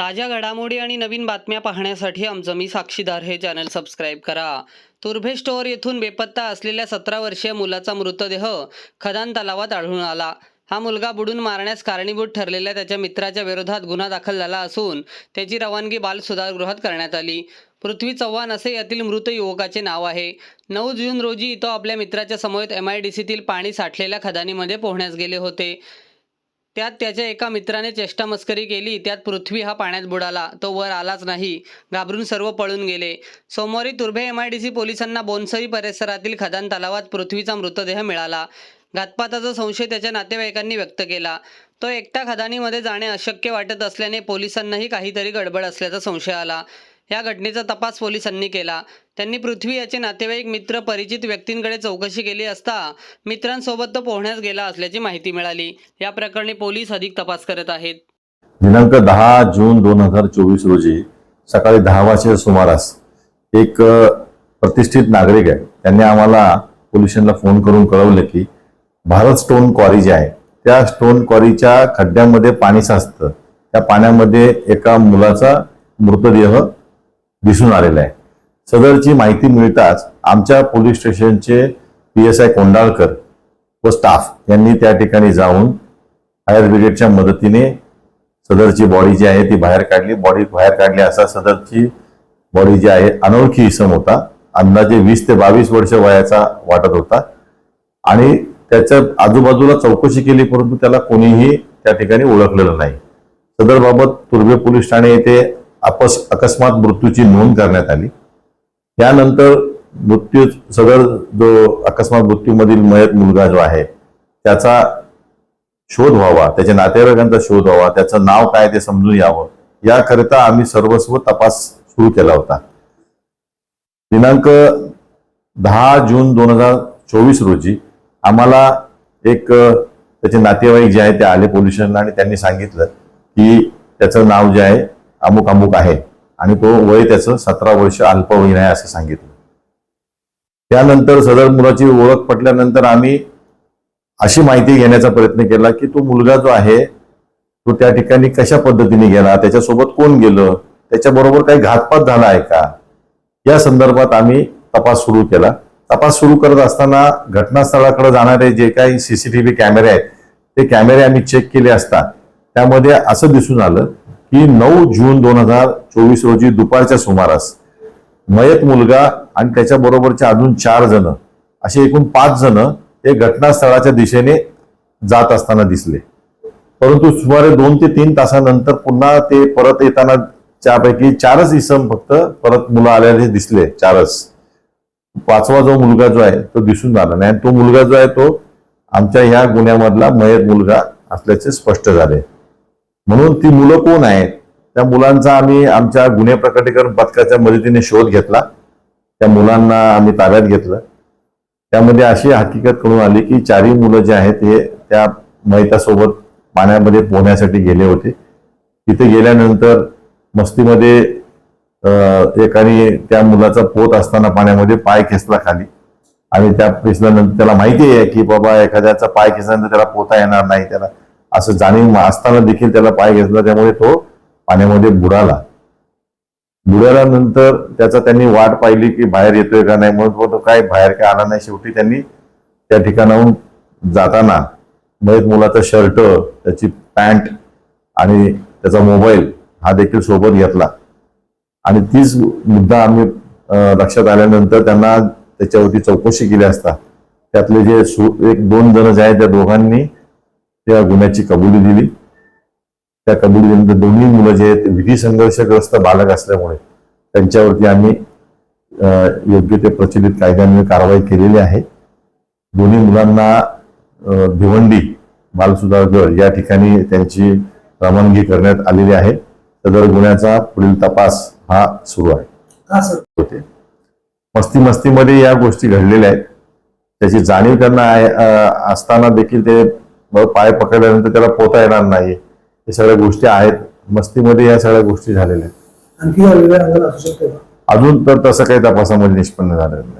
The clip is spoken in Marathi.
ताज्या घडामोडी आणि नवीन बातम्या पाहण्यासाठी आमचं मी साक्षीदार हे चॅनल सबस्क्राईब करा. तुर्भे स्टोअर येथून बेपत्ता असलेल्या सतरा वर्षीय मुलाचा मृतदेह खदान तलावात आढळून आला. हा मुलगा बुडून मारण्यास कारणीभूत ठरलेल्या त्याच्या मित्राच्या विरोधात गुन्हा दाखल झाला असून त्याची रवानगी बाल सुधारगृहात करण्यात आली. पृथ्वी चव्हाण असे यातील मृत युवकाचे नाव आहे. नऊ जून रोजी तो आपल्या मित्राच्या समवेत एम आय डी सीतील पाणी साठलेल्या खदानीमध्ये पोहण्यास गेले होते. त्यात त्याच्या एका मित्राने चेष्टा मस्करी केली. त्यात पृथ्वी हा पाण्यात बुडाला. तो वर आलाच नाही. घाबरून सर्व पळून गेले. सोमवारी Turbhe M I D C पोलिसांना बोनसरी परिसरातील खदान तलावात पृथ्वीचा मृतदेह मिळाला. घातपाताचा संशय त्याच्या नातेवाईकांनी व्यक्त केला. तो एकटा खदानीमध्ये जाणे अशक्य वाटत असल्याने पोलिसांनाही काहीतरी गडबड असल्याचा संशय आला. या घटनेचा तपास पोलिसांनी केला. त्यांनी पृथ्वी याचे नातेवाईक मित्र परिचित व्यक्तींकडे चौकशी केली असता मित्रांसोबत तो पोहण्यास गेला असल्याची माहिती मिळाली. या प्रकरणी पोलीस अधिक तपास करत आहेत. दिनांक दहा जून दोन हजार चोवीस रोजी सकाळी दहा वाजेच्या सुमारास एक प्रतिष्ठित नागरिक आहे. त्यांनी आम्हाला पोलीस फोन करून कळवलं की भारत स्टोन क्वारी जे आहे त्या स्टोन क्वारीच्या खड्ड्यामध्ये पाणी साचतं. त्या पाण्यामध्ये एका मुलाचा मृतदेह दिसून आलेला आहे. सदरची माहिती मिळताच आमच्या पोलीस स्टेशनचे पी एस आय कोंडाळकर व स्टाफ यांनी त्या ठिकाणी जाऊन फायर ब्रिगेडच्या मदतीने सदरची बॉडी जी आहे ती बाहेर काढली. बॉडी बाहेर काढली असा सदरची बॉडी जी आहे अनोळखी इसम होता. अंदाजे वीस ते बावीस वर्ष वयाचा वाटत होता. आणि त्याच्या आजूबाजूला चौकशी केली परंतु त्याला कोणीही त्या ठिकाणी ओळखलेलं नाही. सदरबाबत तुर्भे पोलीस ठाणे येथे अपस अकस्मात मृत्यूची नोंद करण्यात आली. त्यानंतर मृत्यू सदर जो अकस्मात मृत्यूमधील मयत मुलगा जो आहे त्याचा शोध व्हावा त्याच्या नातेवाईकांचा शोध व्हावा त्याचं नाव काय ते समजून यावं याकरिता आम्ही सर्वस्व तपास सुरू केला होता. दिनांक दहा जून दोन हजार चोवीस रोजी आम्हाला एक त्याचे नातेवाईक जे आहे ते आले पोलीस स्टेशनला आणि त्यांनी सांगितलं की त्याचं नाव जे आहे अमुक अमुक आहे. आणि तो वय त्याचं सतरा वर्ष अल्पवयीन आहे असं सांगितलं. त्यानंतर सदर मुलाची ओळख पटल्यानंतर आम्ही अशी माहिती घेण्याचा प्रयत्न केला की तो मुलगा जो आहे तो त्या ठिकाणी कशा पद्धतीने गेला त्याच्यासोबत कोण गेलं त्याच्याबरोबर काही घातपात झाला आहे का? या संदर्भात आम्ही तपास सुरू केला. तपास सुरू करत असताना घटनास्थळाकडे जाणारे जे काही सीसीटीव्ही कॅमेरे आहेत ते कॅमेरे आम्ही चेक केले असता त्यामध्ये असं दिसून आलं ही नऊ जून दोन हजार चोवीस रोजी दुपारच्या सुमारास मयत मुलगा आणि त्याच्याबरोबरचे अजून चार जण असे एकूण पाच जण हे घटनास्थळाच्या दिशेने जात असताना दिसले. परंतु सुमारे दोन ते तीन तासानंतर पुन्हा ते परत येताना त्यापैकी चारच इसम फक्त परत मुलं आलेले दिसले चारच. पाचवा जो मुलगा जो आहे तो दिसून आला नाही. आणि तो मुलगा जो आहे तो आमच्या ह्या गुन्ह्यामधला मयत मुलगा असल्याचे स्पष्ट झाले. म्हणून ती मुलं कोण आहेत? त्या मुलांचा आम्ही आमच्या गुन्हे प्रकटीकरण पथकाच्या मदतीने शोध घेतला. त्या मुलांना आम्ही ताब्यात घेतलं. त्यामध्ये अशी हकीकत कळून आली की चारही मुलं जे आहेत हे त्या मैतासोबत पाण्यामध्ये पोहण्यासाठी गेले होते. तिथे गेल्यानंतर मस्तीमध्ये एकाने त्या मुलाचा पोत असताना पाण्यामध्ये पाय खेचला खाली. आणि त्या खेचल्यानंतर त्याला माहिती आहे की बाबा एखाद्याचा पाय खेचल्यानंतर त्याला पोता येणार नाही त्याला असं जाणीव असताना देखील त्याला पाय घेतला त्यामुळे तो पाण्यामध्ये बुडाला. बुडाल्यानंतर त्याचा त्यांनी वाट पाहिली की बाहेर येतोय का नाही म्हणून तो काय बाहेर काय आला नाही शेवटी त्यांनी त्या ठिकाणाहून जाताना मयत मुलाचा शर्ट त्याची पॅन्ट आणि त्याचा मोबाईल हा देखील सोबत घेतला. आणि तीच मुद्दा आम्ही लक्षात आल्यानंतर त्यांना त्याच्यावरती चौकशी केली असता. त्यातले जे सु- एक दोन जण जे आहेत त्या दोघांनी त्या गुन्ह्याची कबुली दिली. त्या कबुलीनंतर दोन्ही मुलं जे आहेत विधी संघर्षग्रस्त बालक असल्यामुळे त्यांच्यावरती आम्ही योग्य ते प्रचलित कायद्यान्वये कारवाई केलेली आहे. दोन्ही मुलांना भिवंडी बालसुधार गड या ठिकाणी त्यांची रवानगी करण्यात आलेली आहे. सदर गुन्ह्याचा पुढील तपास हा सुरू आहे. होते. मस्ती मस्तीमध्ये या गोष्टी घडलेल्या आहेत. त्याची जाणीव त्यांना असताना देखील ते ब- पाय पकडल्यानंतर त्याला पोता येणार नाही हे सगळ्या गोष्टी आहेत. मस्तीमध्ये या सगळ्या गोष्टी झालेल्या आहेत. आणखी अजून तर तसं काही तपासामध्ये निष्पन्न झालेलं नाही.